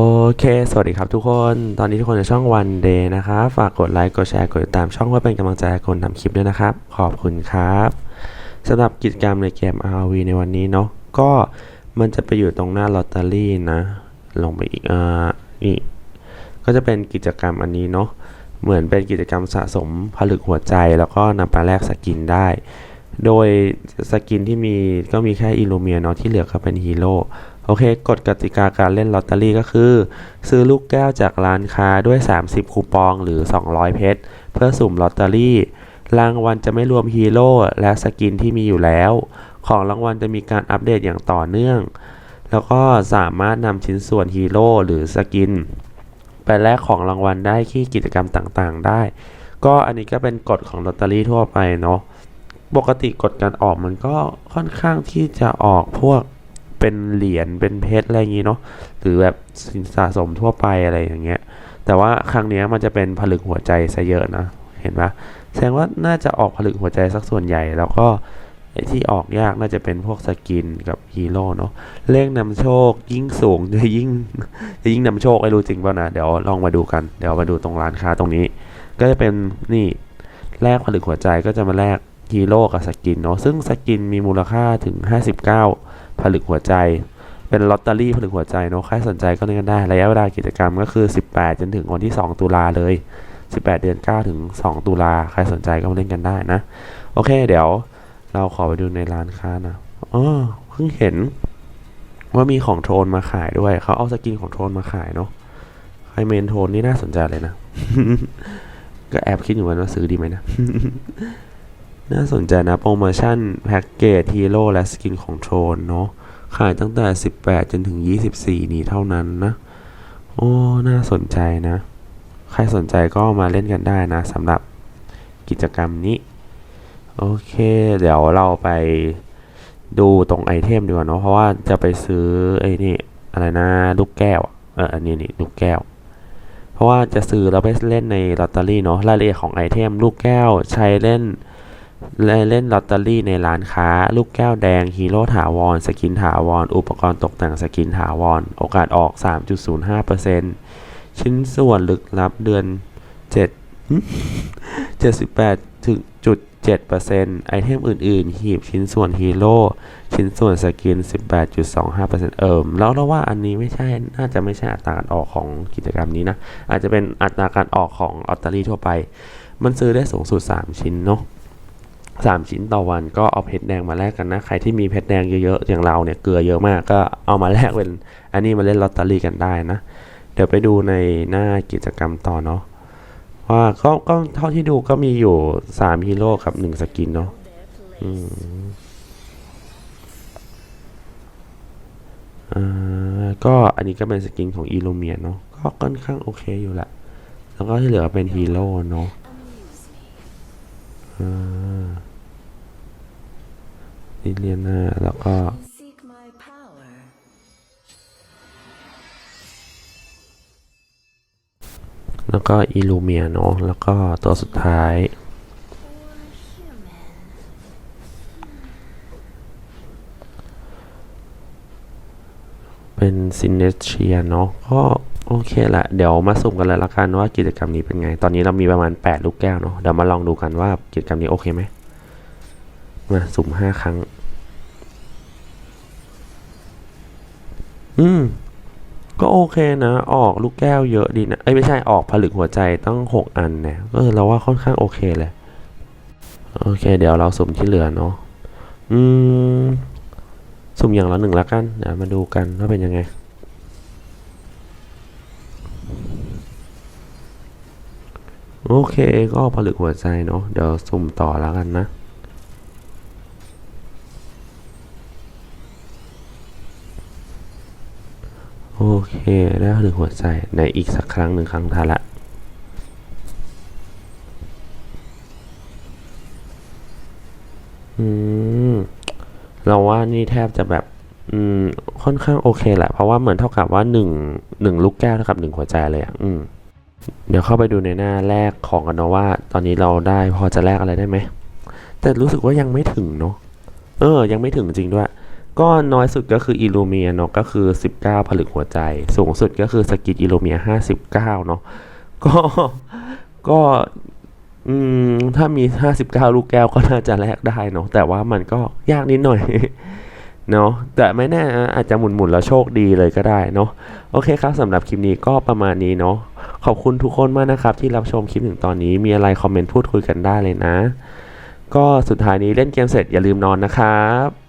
โอเค สวัสดีครับทุกคน ตอนนี้ทุกคนในช่อง One Day นะครับ ฝากกดไลค์ กดแชร์ กดติดตามช่องเพื่อเป็นกำลังใจให้คนทำคลิปด้วยนะครับ ขอบคุณครับสำหรับกิจกรรมในเกม RV ในวันนี้เนาะ ก็มันจะไปอยู่ตรงหน้าลอตเตอรี่นะ ลงไปอีกอ่านี่ ก็จะเป็นกิจกรรมอันนี้เนาะ เหมือนเป็นกิจกรรมสะสมผลึกหัวใจ แล้วก็นำไปแลกสกินได้ โดยสกินที่มีก็มีแค่อิลูเมียเนาะที่เหลือก็เป็นฮีโร่โอเคกฎกติกาการเล่นลอตเตอรี่ก็คือ ซื้อลูกแก้วจากร้านค้าด้วย 30 คูปองหรือ 200 เพชร เพื่อสุ่มลอตเตอรี่ รางวัลจะไม่รวมฮีโร่และสกินที่มีอยู่แล้ว ของรางวัลจะมีการอัปเดตอย่างต่อเนื่อง แล้วก็สามารถนำชิ้นส่วนฮีโร่หรือสกิน ไปแลกของรางวัลได้ที่กิจกรรมต่างๆ ได้ ก็อันนี้ก็เป็นกฎของลอตเตอรี่ทั่วไปเนาะ ปกติกฎการออกมันก็ค่อนข้างที่จะออกพวกเป็นเหรียญเป็นเพชรอะไรอย่างนี้เนาะหรือแบบสินสะสมทั่วไปอะไรอย่างเงี้ย แต่ว่าครั้งนี้มันจะเป็นผลึกหัวใจซะเยอะนะ เห็นปะแสดงว่าน่าจะออกผลึกหัวใจสักส่วนใหญ่ แล้วก็ไอที่ออกยากน่าจะเป็นพวกสกินกับฮีโร่เนาะเลขนำโชคยิ่งสูงจะยิ่งจะยิ่งนำโชคไม่รู้จริงเปล่านะเดี๋ยวลองมาดูกันเดี๋ยวมาดูตรงร้านค้าตรงนี้ ก็จะเป็นนี่แลกผลึกหัวใจก็จะมาแลก ฮีโร่กับสกินเนาะซึ่งสกินมีมูลค่าถึง 59 ผลึกหัวใจ เป็นลอตเตอรี่ผลึกหัวใจเนาะใครสนใจก็เล่นกันได้ ระยะเวลากิจกรรมก็คือ 18 จนถึงวันที่ 2 ตุลาเลย 18 เดือน 9 ถึง 2 ตุลาใครสนใจก็มาเล่นกันได้นะ โอเค เดี๋ยวเราขอไปดูในร้านค้านะอ๋อเพิ่งเห็นว่ามีของโทนมาขายด้วย เขาเอาสกินของโทนมาขายเนาะใครเมนโทนนี่น่าสนใจเลยนะ ก็แอบคิดอยู่ว่าซื้อดีไหมนะ น่าสนใจนะโปรโมชั่นแพ็กเกจฮีโร่และสกินของโทนเนาะขายตั้งแต่ 18 จนถึง 24 นี้เท่านั้นนะ โอ้ น่าสนใจนะ ใครสนใจก็มาเล่นกันได้นะสำหรับกิจกรรมนี้ โอเค เดี๋ยวเราไปดูตรงไอเทมดีกว่าเนาะเพราะว่าจะไปซื้อไอ้นี่อะไรนะลูกแก้วเอออันนี้นี่ลูกแก้ว เพราะว่าจะซื้อแล้วไปเล่นในลอตเตอรี่เนาะรายละเอียดของไอเทมลูกแก้วใช้เล่น เล่นลอตเตอรี่ในร้านค้า ลูกแก้วแดง ฮีโร่ถาวร สกินถาวร อุปกรณ์ตกแต่งสกินถาวร โอกาสออก 3.05%ชิ้นส่วนลึกลับเดือน 7 78ถึงจุด7%ไอเทมอื่น ๆ หีบชิ้นส่วนฮีโร่ชิ้นส่วนสกิน 18.25%เอิมแล้วเราว่าอันนี้ไม่ใช่ น่าจะไม่ใช่อัตราการออกของกิจกรรมนี้นะ อาจจะเป็นอัตราการออกของลอตเตอรี่ทั่วไป มันซื้อได้สูงสุด 3 ชิ้นเนาะ สามชิ้นต่อวันก็เอาเพชรแดงมาแลกกันนะ ใครที่มีเพชรแดงเยอะๆอย่างเราเนี่ยเกลือเยอะมากก็เอามาแลกเป็นอันนี้มาเล่นลอตเตอรี่กันได้นะ เดี๋ยวไปดูในหน้ากิจกรรมต่อเนาะว่าก็ก็เท่าที่ดูก็มีอยู่สามฮีโร่กับหนึ่งสกินเนาะอืมอ่าก็อันนี้ก็เป็นสกินของอีโลเมียเนาะก็ค่อนข้างโอเคอยู่แหละ แล้วก็ที่เหลือเป็นฮีโร่เนาะอ่า ลิเลียนาแล้วก็แล้วก็อิลูเมียเนาะแล้วก็ตัวสุดท้าย เป็นซินเนเชียเนาะก็โอเคละ เดี๋ยวมาสุ่มกันเลยละกันว่ากิจกรรมนี้เป็นไง ตอนนี้เรามีประมาณ 8 ลูกแก้วเนาะเดี๋ยวมาลองดูกันว่ากิจกรรมนี้โอเคไหม มาสุ่ม5ครั้ง อืม ก็โอเคนะ ออกลูกแก้วเยอะดีนะ เอ้ยไม่ใช่ออกผลึกหัวใจตั้ง6อันเนี่ยก็เราว่าค่อนข้างโอเคเลย โอเค เดี๋ยวเราสุ่มที่เหลือเนาะ อืม สุ่มอย่างละหนึ่งละกันเดี๋ยวมาดูกันว่าเป็นยังไงโอเค ก็ผลึกหัวใจเนาะ เดี๋ยวสุ่มต่อแล้วกันนะ โอเคได้ผลึกหัวใจในอีกสักครั้งหนึ่งครั้งท้าละอืมเราว่านี่แทบจะแบบ อืม ค่อนข้างโอเคแหละ เพราะว่าเหมือนเท่ากับว่าหนึ่งหนึ่งลูกแก้วเท่ากับหนึ่งหัวใจเลยอะอืม เดี๋ยวเข้าไปดูในหน้าแรกของกันเนาะว่า ตอนนี้เราได้พอจะแลกอะไรได้ไหมแต่รู้สึกว่ายังไม่ถึงเนาะเออ ยังไม่ถึงจริงด้วย ก็น้อยสุดก็คืออิลูเมียเนาะก็คือ 19 ผลึกหัวใจ สูงสุดก็คือสกิดอิลูเมีย 59 เนาะก็ก็อืมถ้ามี 59 ลูกแก้วก็น่าจะแลกได้เนาะแต่ว่ามันก็ยากนิดหน่อยเนาะแต่ไม่แน่อาจจะหมุนๆแล้วโชคดีเลยก็ได้เนาะโอเคครับสำหรับคลิปนี้ก็ประมาณนี้เนาะขอบคุณทุกคนมากนะครับ ที่รับชมคลิปถึงตอนนี้มีอะไรคอมเมนต์พูดคุยกันได้เลยนะ ก็สุดท้ายนี้เล่นเกมเสร็จอย่าลืมนอนนะครับ